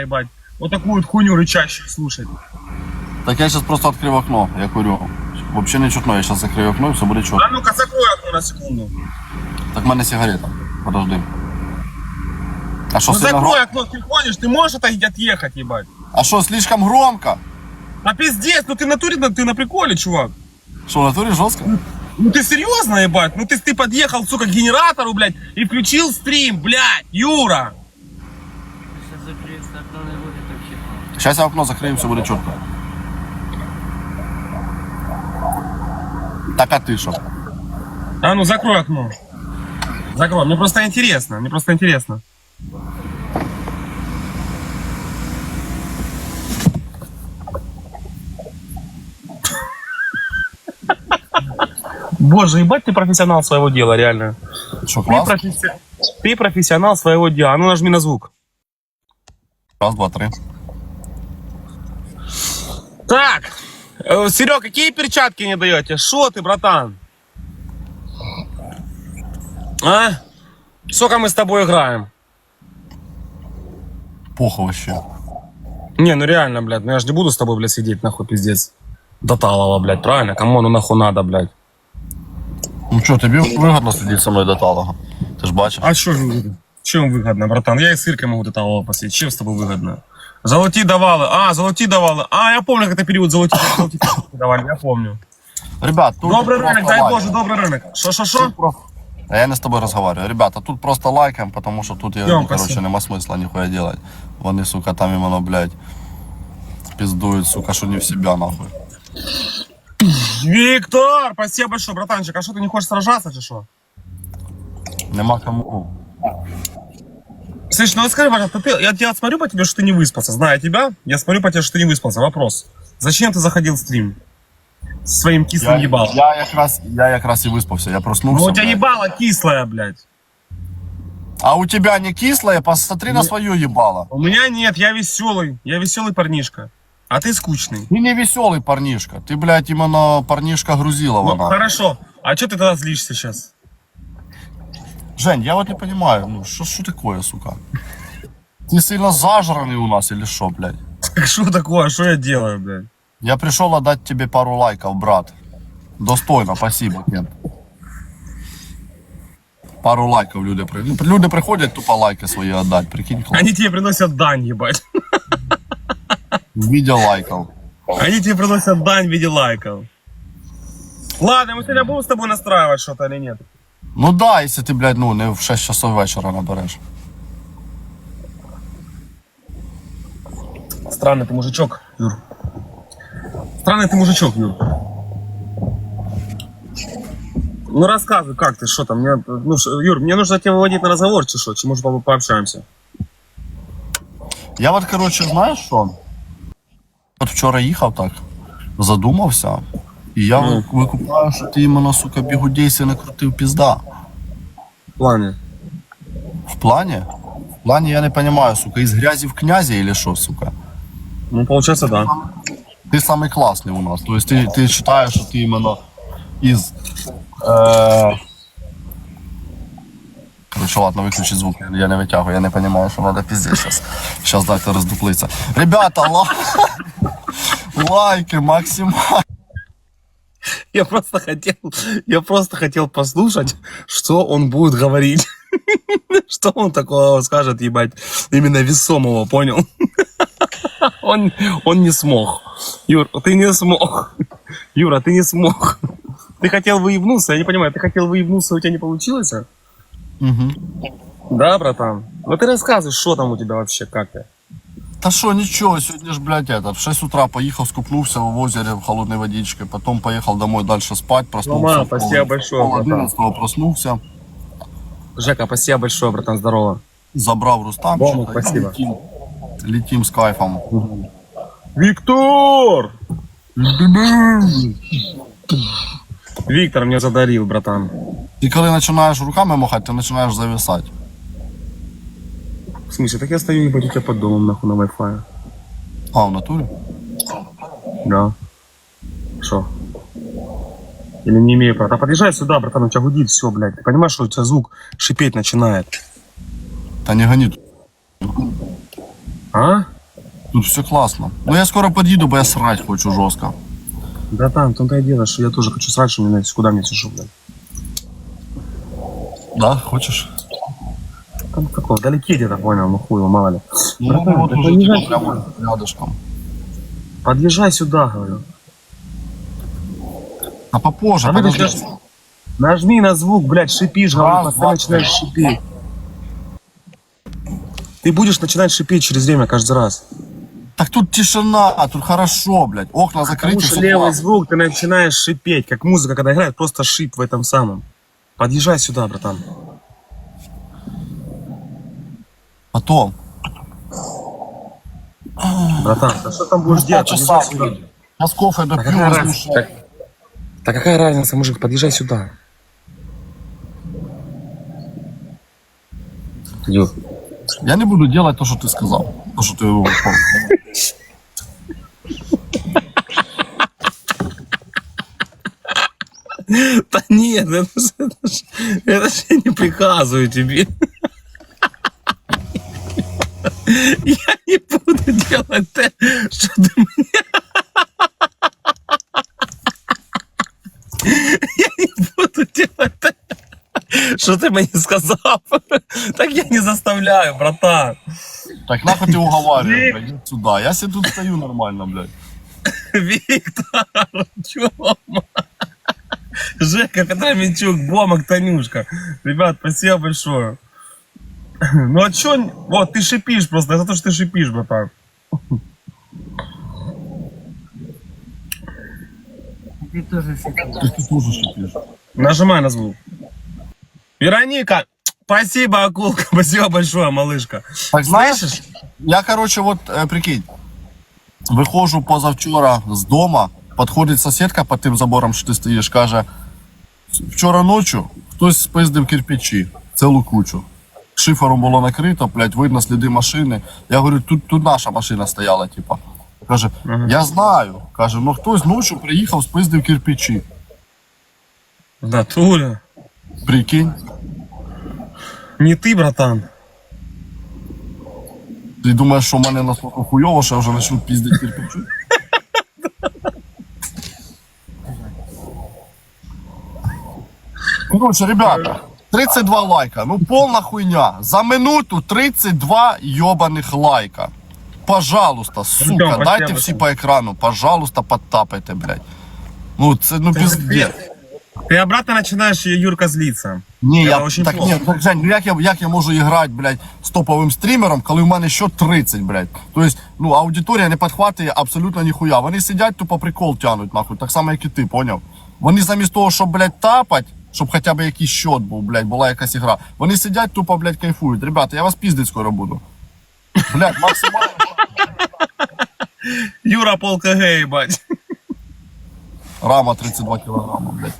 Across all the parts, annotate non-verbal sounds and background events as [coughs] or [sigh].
ебать. Вот такую вот хуйню рычащую слушать. Так я сейчас просто открыл окно, я курю. Вообще не чутно, я сейчас закрою окно и все будет четко. А ну-ка, закрой окно на секунду. Так в мене сигарета. Подожди. А что, Ну сильно закрой громко? окно, ты гонишь, ты можешь это отъехать, ебать. А что, слишком громко? А пиздец, ну ты на туре, ты на приколе, чувак. Что, в натуре жестко? Ну ты серьезно, ебать? Ну ты, ты подъехал, сука, к генератору, блядь, и включил стрим, блядь, Юра. Сейчас закроется окно не будет вообще. Сейчас я окно закрою, все будет четко. Так а ты что? А ну закрой окно. Закрой, мне просто интересно, мне просто интересно. Боже, ебать ты профессионал своего дела, реально. Что, Ты, професси- ты профессионал своего дела. А ну нажми на звук. Раз, два, три. Так, э, Серег, какие перчатки не даете? Шо ты, братан? А? Сколько мы с тобой играем? Плохо вообще. Не, ну реально, блядь, ну я же не буду с тобой, блядь, сидеть, нахуй, пиздец. До талого, блядь, правильно? Кому ну нахуй надо, блядь? Ну что, тобі вигодно сидіти со мною до талого. Ти ж бачиш? А что выгодно? Чем выгодно, братан? Я и с Иркой могу до талого посидеть. Чем с тобой выгодно? Золоти давали. А, золоти давали. А, я помню, как это период золоти, [coughs] золоти давали, я помню. Ребят, тут Добрый просто рынок, дай лайк. боже, добрый рынок. Шо-шо-шо? Тут А я не з тобою розмовляю. Ребята, тут просто лайкаем, потому що тут я, ну, короче, спасибо. нема смисла ніхуя делать. Вони, сука, там іменно, блядь, пиздують, сука, що не в себя, нахуй. Виктор, спасибо большое, братанчик. А что, ты не хочешь сражаться, чи что? Нема кому. Слышь, ну вот скажи, пожалуйста, ты, я, я смотрю по тебе, что ты не выспался. Зная тебя, я смотрю по тебе, что ты не выспался. Вопрос. Зачем ты заходил в стрим? С своим кислым Я, ебалом. я, якраз, я якраз і виспався, я Ну, проснувся. у тебя блядь. ебало кислое, блядь. А у тебя не кислое? Посмотри на свое ебало. У меня нет, я веселый. Я веселый парнишка. А ты скучный. Ты не веселый парнишка. Ты, блядь, именно парнишка Грузилова. Ну, хорошо. А что ты тогда злишься сейчас? Жень, я вот не понимаю, ну что что такое, сука? Ты сильно зажранный у нас или что, блядь? [laughs] Что такое? Что я делаю, блядь? Я пришел отдать тебе пару лайков, брат. Достойно, спасибо, Кент. Пару лайков люди при... ну, Люди приходят тупо лайки свои отдать, прикинь, класс. Они тебе приносят дань, ебать. В виде лайков. Они тебе приносят дань в виде лайков. Ладно, мы сегодня будем с тобой настраивать что-то или нет? Ну да, если ты, блядь, ну не в 6 часов вечера наберешь. Странный ты мужичок, Юр. Странный ты мужичок, Юр. Ну рассказывай, как ты, что там? Мне, ну, ш- Юр, мне нужно тебя выводить на разговор, чи что? Чи может по- пообщаемся? Я от, коротше, знаєш що? От вчора їхав так, задумався, і я Ну. викупаю, що ти іменно, сука, бігудейся накрутив пізда. В плане? В плані? В плані я не розумію, сука, із грязі в князі или що, сука? Ну, получается, да. Ти самий класний у нас. Тобто ти, ти вважаєш, що ти іменно із. Е... Короче, ладно, виключи звук, я не витягую, я не розумію, що треба піздець зараз. Зараз дайте роздуплиться. Ребята, ла... [laughs] лайки максимально. Я просто хотел, я просто хотел послушать, что он будет говорить. [laughs] Что он такого скажет, ебать, именно весомого, понял? [laughs] Он, он не смог. Юр, ты не смог. Юра, ты не смог. Ты хотел выебнуться, я не понимаю, ты хотел выебнуться, у тебя не получилось? Угу. Да, братан? Ну ты рассказывай, что там у тебя вообще, как ты? Та що, нічого, сьогодні ж, блядь, это, в 6 утра поїхав, скупнувся в озере в холодной водичке, потом поїхав домой дальше спать, проснувся. В спасибо большое, пол братан. 11 проснувся, Жека, спасибо большое, братан, здорово. забрав Рустамчика. Спасибо. Летим, летим з кайфом. Виктор! Виктор мне задарил, братан. І коли починаєш руками махати, ти починаєш зависати. В смысле, так я стою ебать у тебя под домом, нахуй, на Wi-Fi. А, в натурі? Да. Что? Или не имею права? Да подъезжай сюда, братан, у тебя гудит все, блядь. Ты понимаешь, что у тебя звук шипеть начинает? Та не гони. А? Тут все классно. Ну я скоро подъеду, бо я срать хочу жестко. Братан, в том-то и дело, что я тоже хочу срать, что мне куда мне сижу, блядь. Да, хочешь? Там какого, вдалеке где-то, понял, ну хуй его, мало ли. Ну, Братан, вот так уже поезжай типа прямо рядышком. Подъезжай сюда, говорю. А попозже, А подожди. сейчас нажми на звук, блядь, шипишь, говорю, два, начинаешь шипеть. Ты будешь начинать шипеть через время каждый раз. Так тут тишина, а тут хорошо, блядь. Окна Потому закрыты, что всё левый звук, ты начинаешь шипеть, как музыка, когда играет, просто шип в этом самом. Подъезжай сюда, братан. Потом. Братан, да что там будешь Ну, делать? Сейчас кофе Да допью, какая возьму разница? Так, да какая разница, мужик, подъезжай сюда. Ю. Я не буду делать то, что ты сказал. То, что ты. [laughs] Да нет, это ж, это ж- это ж я не приказываю тебе. Я не буду делать то, что ты мне... Я не буду делать то, что ты мне сказал. Так я не заставляю, братан. Так нахуй ты уговариваешь, блядь, иди сюда. Я себе тут стою нормально, блядь. Виктор, Тёма, Жека, Петра Минчук, Бомок, Танюшка. Ребят, спасибо большое. [clears throat] Ну а чё, вот, ты шипишь просто, за то, что ты шипишь, братан. Ты тоже шипишь. Ты, ты тоже шипишь. Нажимай на звук. Вероника, спасибо, акулка, [laughs] спасибо большое, малышка. Так знаешь, Слышишь? я, короче, вот, э, прикинь, виходжу позавчора з дома, підходить сусідка під тим забором, що ти стоїш, каже, вчора ночі хтось спиздив кирпичі, цілу кучу. Шифером було накрито, блядь, видно сліди машини. Я говорю, тут, тут наша машина стояла, типа. Каже, я знаю. Каже, ну хтось ночі приїхав, спиздив кирпичі. В натуре. Прикинь, Не ты, братан. ти думаєш, що в мене настільки хуйово, що я вже почну піздити кирпичі? [laughs] Короче, ребята, 32 лайка. Ну, полна хуйня. За минуту 32 ебаних лайка. Пожалуйста, сука, Артем, дайте всі по екрану. Пожалуйста, подтапайте, блядь. Ну, це, ну, пиздец. Ты обратно начинаешь, Юрка, злиться. Ні, Я я, очень так, плохо. ні, так, Жень, ну як я, як я можу грати, блядь, з топовим стрімером, коли в мене що 30, блядь. Тобто, ну, аудиторія не підхватує абсолютно ніхуя. Вони сидять, тупо прикол тянуть, нахуй, так само, як і ти, поняв? Вони замість того, щоб, блядь, тапать, щоб хоча б якийсь щот був, блядь, була якась ігра. Вони сидять, тупо, блядь, кайфують. Ребята, я вас піздить скоро буду. Блядь, максимально. Юра пол КГ, ебать. Рама 32 кілограма, блядь.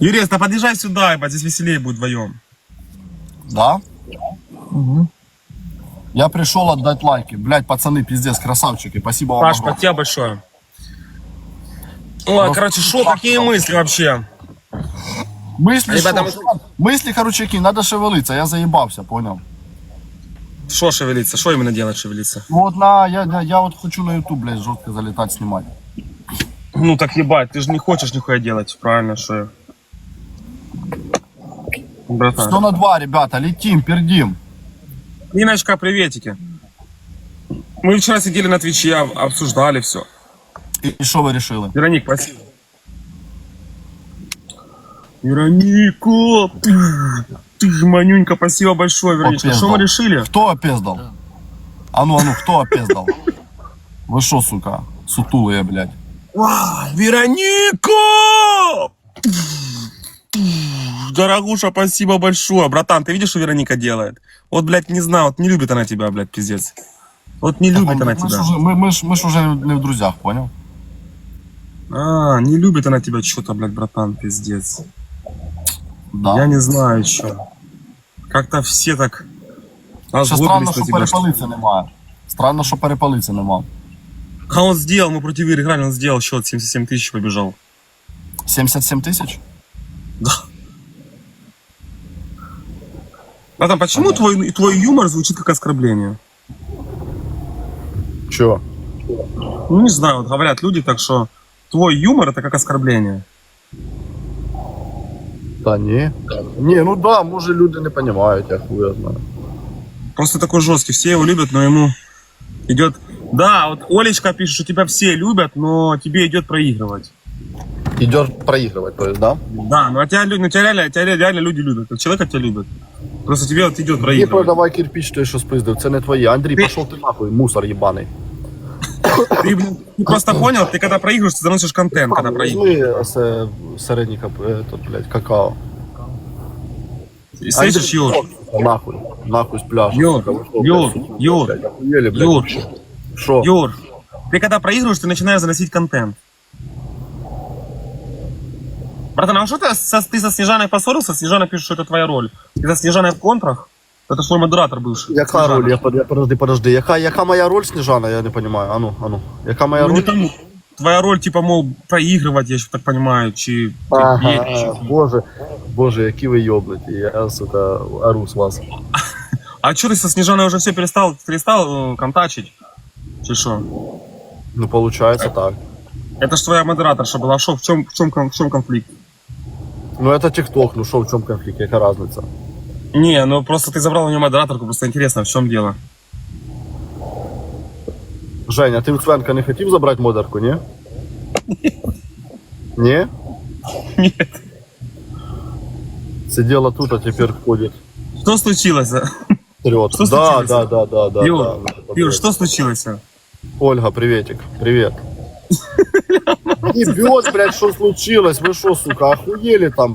Юрец, да подъезжай сюда, ебать, здесь веселее будет вдвоем. Да? Я пришел отдать лайки. Блядь, пацаны, пиздец, красавчики. Спасибо вам Паш, огромное. спасибо большое. Ой, короче, шо, какие мысли вообще? Мысли, Ребята, шо? мысли, короче, какие, надо шевелиться, я заебался, понял? Что шевелиться? Что именно делать шевелиться? Ну Вот на, я, я, я вот хочу на YouTube, блядь, жестко залетать, снимать. Ну так ебать, ты же не хочешь нихуя делать, правильно, что я? Братан. Что на два, ребята, летим, пердим. Ниночка, приветики. Мы вчера сидели на Твиче, об- обсуждали все. И что вы решили? Вероник, спасибо. Вероника, ты, ты манюнька, спасибо большое, Вероничка. Что мы решили? Кто опездал? А ну, а ну, кто опездал? Вы что, сука, сутулые, блядь? Вау, Вероника! Дорогуша, спасибо большое. Братан, ты видишь, что Вероника делает? Вот, блядь, не знаю, вот не любит она тебя, блядь, пиздец. Вот не любит она мы, ж тебя. уже, мы, мы, ж- мы ж уже не в друзьях, понял? А, не любит она тебя что-то, блядь, братан, пиздец. Да. Я не знаю еще. Как-то все так Ще странно, що перепалиться немає. Странно, що перепалиться нема. А он сделал, мы против Иры играли, он сделал счет 77 тысяч побежал. 77 тисяч? Да. Братан, почему твой, твой юмор звучит как оскорбление? Чё? Ну, не знаю, вот говорят люди так, что твой юмор это как оскорбление. Та ні. Ні, ну да, може люди не розуміють, я хуя знаю. Просто такой жесткий, все его любят, но ему идет... Да, вот Олечка пишет, что тебя все любят, но тебе идет проигрывать. Ідеш проігрувати, то есть, да? Да, ну а тебя, лю- ну, тебя, реально, тебя реально люди любят, как человека тебя любят. Просто тебе вот идет І проигрывать. продавай кирпич, той, що спиздив, це не твоє. Андрій, Ти- пішов ти нахуй, мусор їбаний. Ты, блин, ты просто понял, ты когда проигрываешь, ты заносишь контент, когда проигрываешь. Візьми це середній кап, е, то, блядь, какао. И слышишь, Юр, Нахуй, нахуй з пляжа. Юр, сука, ви що, Юр, блядь, Юр, блядь, охуєли, блядь, Юр, вообще? Що? Юр, ты когда проигрываешь, ты начинаешь заносить контент. Братан, а что ты со, ты со Снежаной поссорился? Снежана пишет, что это твоя роль. Ты со Снежаной в контрах? Это твой модератор бывший. Яка Снежана. роль? Я, под- я, подожди, подожди. Яка, яка моя роль, Сніжана? Я не понимаю. Ану, ану. Яка моя Ну, роль? не тому. Твоя роль, типа, мол, проигрывать, я еще так понимаю, чи... Ага, чи- чи- боже, боже, які ви йоблеті. Я, сука, ору з вас. А что ты со Снежаной уже все перестал, перестал э, контачить? Чи что? Ну, получается так. Это ж твоя модераторша была. Шо, в чем, в чем, кон- в чем конфликт? Ну, это ТикТок, ну що, в чому конфлікт, яка разниця? Не, ну просто ты забрал у нее модераторку, просто интересно, в чем дело. Женя, ти у Цвенка не хотів забрати модерку, ні? [laughs] Ні? Нет. Сидела тут, а тепер ходить. Что случилось? а? Вперед. Что да, случилось? да, да, да, да, Юр, да. Юр, что случилось? а? Ольга, приветик, привет. [laughs] Ебет, блядь, что случилось? Вы что, сука, охуели там?